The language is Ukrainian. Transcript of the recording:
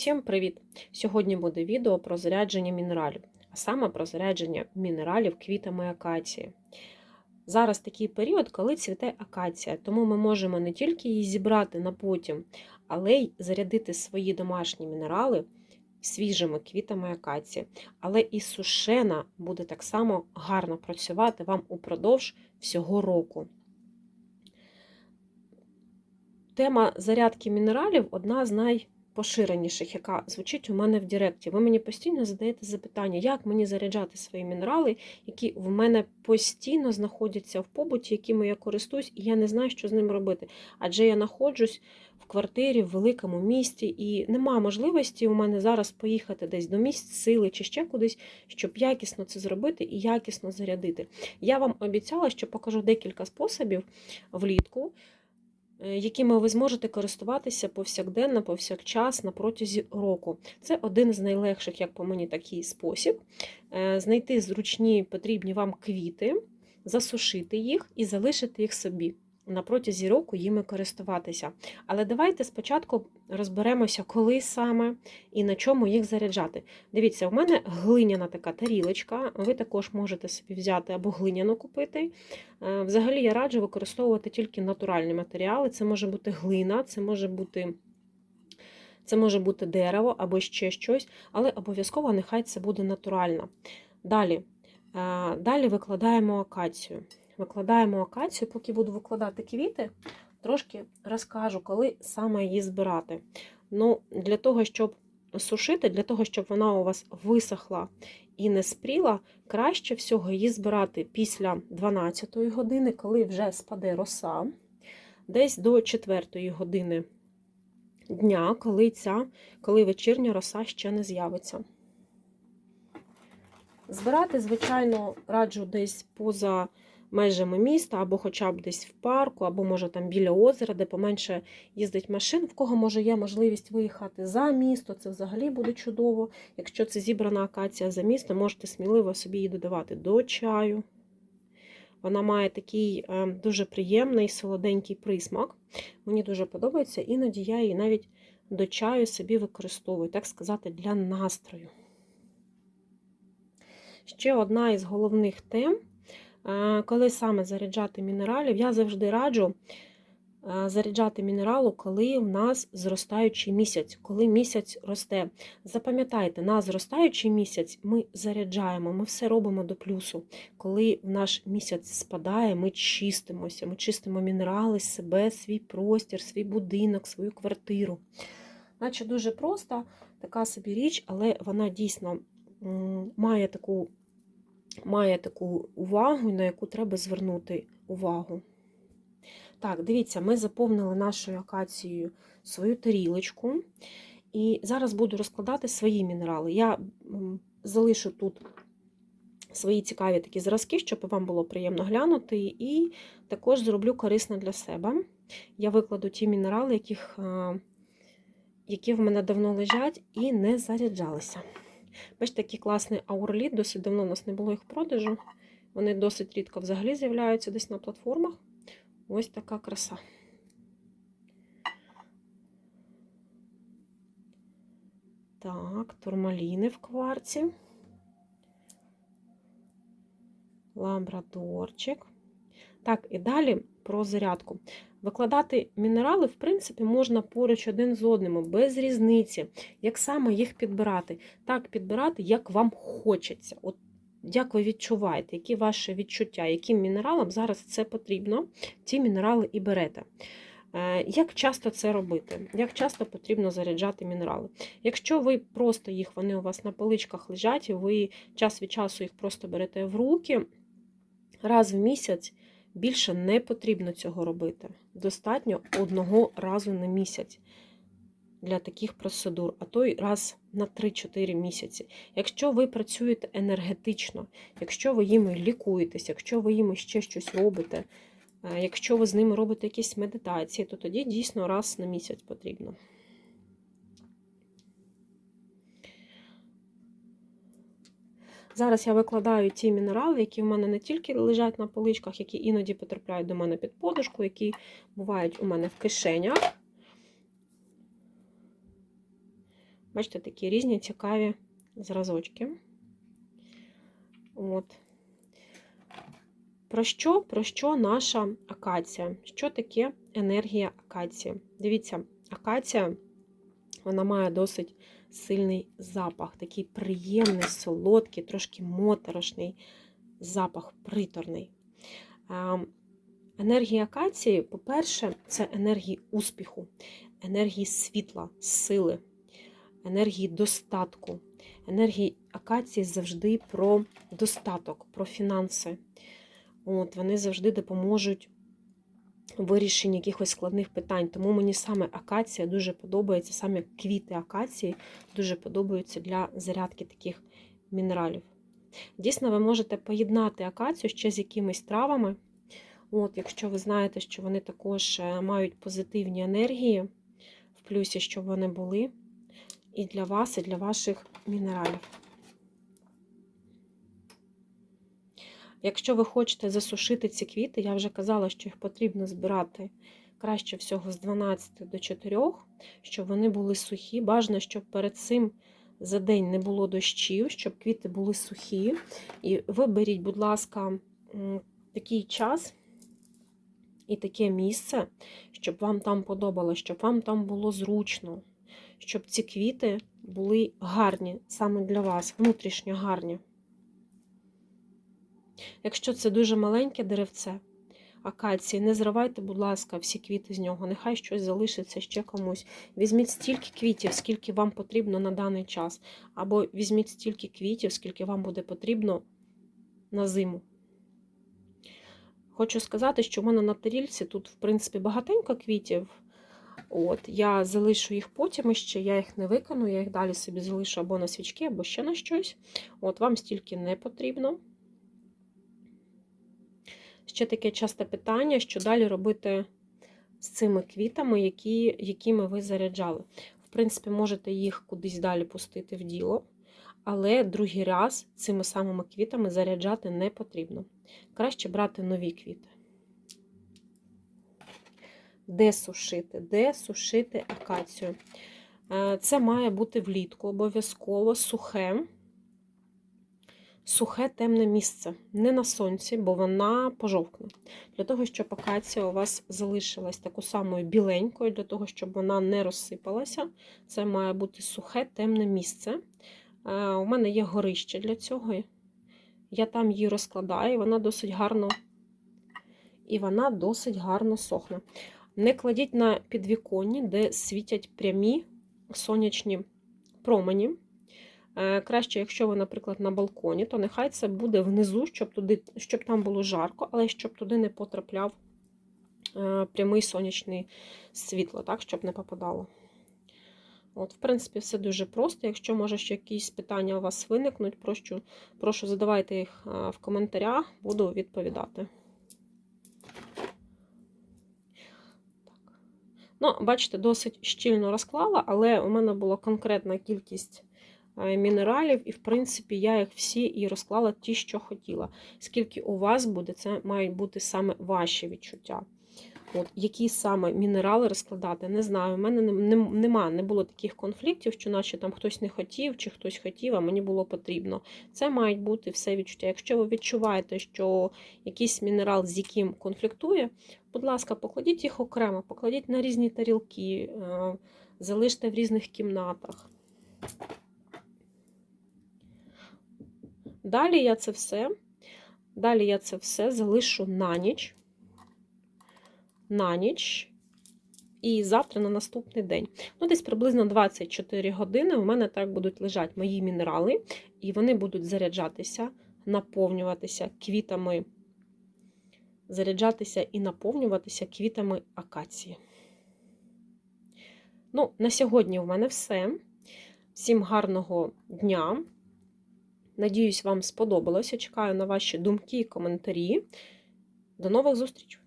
Всім привіт! Сьогодні буде відео про зарядження мінералів, а саме про зарядження мінералів квітами акації. Зараз такий період, коли цвіте акація, тому ми можемо не тільки її зібрати на потім, але й зарядити свої домашні мінерали свіжими квітами акації. Але і сушена буде так само гарно працювати вам упродовж всього року. Тема зарядки мінералів одна з найпоширеніших, яка звучить у мене в Директі. Ви мені постійно задаєте запитання, як мені заряджати свої мінерали, які в мене постійно знаходяться в побуті, якими я користуюсь, і я не знаю, що з ним робити. Адже я знаходжусь в квартирі в великому місті, і нема можливості у мене зараз поїхати десь до місць сили чи ще кудись, щоб якісно це зробити і якісно зарядити. Я вам обіцяла, що покажу декілька способів влітку якими ви зможете користуватися повсякденно, повсякчас на протязі року. Це один з найлегших, як по мені, такий спосіб: знайти зручні потрібні вам квіти, засушити їх і залишити їх собі на протязі року їми користуватися. Але давайте спочатку розберемося, коли саме і на чому їх заряджати. Дивіться, у мене глиняна така тарілочка, ви також можете собі взяти або глиняну купити. Е, взагалі, я раджу використовувати тільки натуральні матеріали. Це може бути глина, це може бути. Це може бути дерево або ще щось, але обов'язково нехай це буде натурально. Далі е, далі викладаємо акацію викладаємо акацію, поки буду викладати квіти, трошки розкажу, коли саме її збирати. Ну, Для того, щоб сушити, для того, щоб вона у вас висохла і не спріла, краще всього її збирати після 12 години, коли вже спаде роса, десь до 4-ї години дня, коли ця, коли вечірня роса ще не з'явиться. Збирати, звичайно, раджу десь поза межами міста, або хоча б десь в парку, або, може, там біля озера, де поменше їздить машин, в кого може є можливість виїхати за місто, це взагалі буде чудово. Якщо це зібрана акація за місто, можете сміливо собі її додавати до чаю. Вона має такий е, дуже приємний солоденький присмак. Мені дуже подобається, іноді я її навіть до чаю собі використовую, так сказати, для настрою. Ще одна із головних тем коли саме заряджати мінералів, я завжди раджу заряджати мінералу, коли в нас зростаючий місяць, коли місяць росте. Запам'ятайте, на зростаючий місяць ми заряджаємо, ми все робимо до плюсу. Коли наш місяць спадає, ми чистимося, ми чистимо мінерали, себе, свій простір, свій будинок, свою квартиру. Наче дуже просто така собі річ, але вона дійсно має таку має таку увагу, на яку треба звернути увагу. Так, дивіться, ми заповнили нашою акацією свою тарілочку. І зараз буду розкладати свої мінерали. Я залишу тут свої цікаві такі зразки, щоб вам було приємно глянути, і також зроблю корисно для себе. Я викладу ті мінерали, яких, які в мене давно лежать і не заряджалися. Бачите, такий класний аурліт, досить давно у нас не було їх продажу. Вони досить рідко взагалі з'являються десь на платформах. Ось така краса. Так, турмаліни в кварці. Лабрадорчик. Так, і далі про зарядку. Викладати мінерали, в принципі, можна поруч один з одним, без різниці. Як саме їх підбирати? Так, підбирати, як вам хочеться. От як ви відчуваєте, які ваші відчуття, яким мінералам зараз це потрібно, ті мінерали і берете. Е, як часто це робити? Як часто потрібно заряджати мінерали? Якщо ви просто їх, вони у вас на поличках лежать, і ви час від часу їх просто берете в руки раз в місяць. Більше не потрібно цього робити. Достатньо одного разу на місяць для таких процедур, а то й раз на 3-4 місяці. Якщо ви працюєте енергетично, якщо ви їми лікуєтесь, якщо ви їми ще щось робите, е, якщо ви з ними робите якісь медитації, то тоді дійсно раз на місяць потрібно. Зараз я викладаю ті мінерали, які в мене не тільки лежать на поличках, які іноді потрапляють до мене під подушку, які бувають у мене в кишенях. Бачите, такі різні цікаві зразочки. От. Про що, про що наша акація? Що таке енергія акації? Дивіться, акація вона має досить сильний запах, такий приємний, солодкий, трошки моторошний запах, приторний. Енергія акації, по-перше, це енергії успіху, енергії світла, сили, енергії достатку. Енергії акації завжди про достаток, про фінанси. От, Вони завжди допоможуть вирішенні якихось складних питань. Тому мені саме акація дуже подобається, саме квіти акації дуже подобаються для зарядки таких мінералів. Дійсно, ви можете поєднати акацію ще з якимись травами. От, Якщо ви знаєте, що вони також е, мають позитивні енергії, в плюсі, щоб вони були і для вас, і для ваших мінералів. Якщо ви хочете засушити ці квіти, я вже казала, що їх потрібно збирати краще всього з 12 до 4, щоб вони були сухі. Бажано, щоб перед цим за день не було дощів, щоб квіти були сухі. І виберіть, будь ласка, такий час і таке місце, щоб вам там подобалось, щоб вам там було зручно, щоб ці квіти були гарні саме для вас, внутрішньо гарні. Якщо це дуже маленьке деревце, акації, не зривайте, будь ласка, всі квіти з нього, нехай щось залишиться ще комусь. Візьміть стільки квітів, скільки вам потрібно на даний час, або візьміть стільки квітів, скільки вам буде потрібно на зиму. Хочу сказати, що в мене на тарільці тут, в принципі, багатенько квітів. От, Я залишу їх потім іще, я їх не викону, я їх далі собі залишу або на свічки, або ще на щось. От, Вам стільки не потрібно. Ще таке часте питання, що далі робити з цими квітами, які, якими ви заряджали. В принципі, можете їх кудись далі пустити в діло, але другий раз цими самими квітами заряджати не потрібно. Краще брати нові квіти. Де сушити? Де сушити акацію? Е, це має бути влітку, обов'язково сухе сухе темне місце, не на сонці, бо вона пожовкне. Для того, щоб акація у вас залишилась таку самою біленькою, для того, щоб вона не розсипалася, це має бути сухе темне місце. Е, у мене є горище для цього. Я там її розкладаю, вона досить гарно і вона досить гарно сохне. Не кладіть на підвіконні, де світять прямі сонячні промені. Е, краще, якщо ви, наприклад, на балконі, то нехай це буде внизу, щоб туди, щоб там було жарко, але щоб туди не потрапляв е, прямий сонячний світло, так, щоб не попадало. От, В принципі, все дуже просто. Якщо, може, ще якісь питання у вас виникнуть, прошу, прошу задавайте їх е, в коментарях, буду відповідати. Ну, Бачите, досить щільно розклала, але у мене була конкретна кількість мінералів, і, в принципі, я їх всі і розклала ті, що хотіла. Скільки у вас буде, це мають бути саме ваші відчуття. От, Які саме мінерали розкладати, не знаю. У мене нема, не було таких конфліктів, що наче там хтось не хотів, чи хтось хотів, а мені було потрібно. Це мають бути все відчуття. Якщо ви відчуваєте, що якийсь мінерал з яким конфліктує, будь ласка, покладіть їх окремо, покладіть на різні тарілки, е, залиште в різних кімнатах. Далі я це все, далі я це все залишу на ніч, на ніч і завтра на наступний день. Ну, десь приблизно 24 години у мене так будуть лежати мої мінерали, і вони будуть заряджатися, наповнюватися квітами, заряджатися і наповнюватися квітами акації. Ну, на сьогодні в мене все. Всім гарного дня! Надіюсь, вам сподобалося. Чекаю на ваші думки і коментарі. До нових зустрічей!